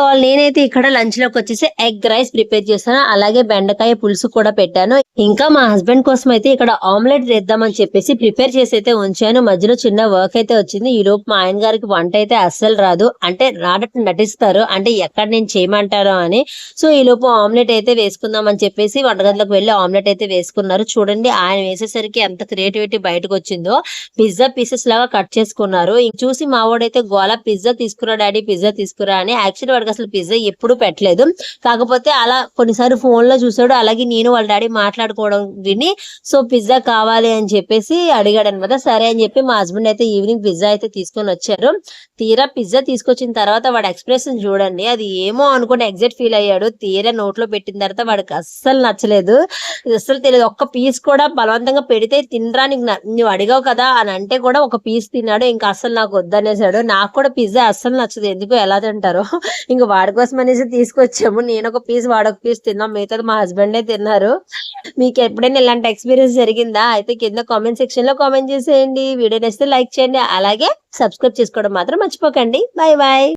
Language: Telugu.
ఆల్ నేనైతే ఇక్కడ లంచ్లోకి వచ్చేసి ఎగ్ రైస్ ప్రిపేర్ చేశాను. అలాగే బెండకాయ పులుసు కూడా పెట్టాను. ఇంకా మా హస్బెండ్ కోసం అయితే ఇక్కడ ఆమ్లెట్ వేద్దామని చెప్పేసి ప్రిపేర్ చేసి అయితే ఉంచాను. మధ్యలో చిన్న వర్క్ అయితే వచ్చింది. ఈ లోపు మా ఆయన గారికి వంట అయితే అస్సలు రాదు. అంటే రాడట్టు నటిస్తారు. అంటే ఎక్కడ నేను చేయమంటారో అని. సో ఈ లోపు ఆమ్లెట్ అయితే వేసుకుందాం అని చెప్పేసి వంటగదిలోకి వెళ్ళి ఆమ్లెట్ అయితే వేసుకున్నారు. చూడండి ఆయన వేసేసరికి ఎంత క్రియేటివిటీ బయటకు వచ్చిందో. పిజ్జా పీసెస్ లాగా కట్ చేసుకున్నారు. చూసి మా వాడైతే గోల పిజ్జా తీసుకురా డాడీ పిజ్జా తీసుకురా అని. యాక్చువల్ వాడికి అసలు పిజ్జా ఎప్పుడు పెట్టలేదు. కాకపోతే అలా కొన్నిసార్లు ఫోన్లో చూసాడు. అలాగే నేను వాళ్ళ డాడీ మాట్లాడుకోవడం విని సో పిజ్జా కావాలి అని చెప్పేసి అడిగాడు అనమాట సరే అని చెప్పి మా హస్బెండ్ అయితే ఈవినింగ్ పిజ్జా అయితే తీసుకొని వచ్చారు. తీరా పిజ్జా తీసుకొచ్చిన తర్వాత వాడు ఎక్స్ప్రెషన్ చూడండి. అది ఏమో అనుకుని ఎగ్జైట్ ఫీల్ అయ్యాడు. తీరా నోట్లో పెట్టిన తర్వాత వాడికి అస్సలు నచ్చలేదు. అస్సలు తెలియదు. ఒక్క పీస్ కూడా బలవంతంగా పెడితే తినరా నీకు నువ్వు అడిగావు కదా అని అంటే కూడా ఒక పీస్ తిన్నాడు. ఇంకా అస్సలు నాకు వద్దనేసాడు. నాకు కూడా పిజ్జా అస్సలు నచ్చదు. ఎందుకు? ఎలా తింటారు? ఇంకా వాడి కోసం అనేసి తీసుకొచ్చాము. నేను ఒక పీస్ వాడొక పీస్ తిన్నాం. మిగతాది మా హస్బెండే తిన్నారు. మీకు ఎప్పుడైనా ఇలాంటి ఎక్స్పీరియన్స్ జరిగిందా? అయితే కింద కామెంట్ సెక్షన్లో కామెంట్ చేసేయండి. వీడియో నచ్చితే లైక్ చేయండి. అలాగే సబ్స్క్రైబ్ చేసుకోవడం మాత్రం మర్చిపోకండి. Bye bye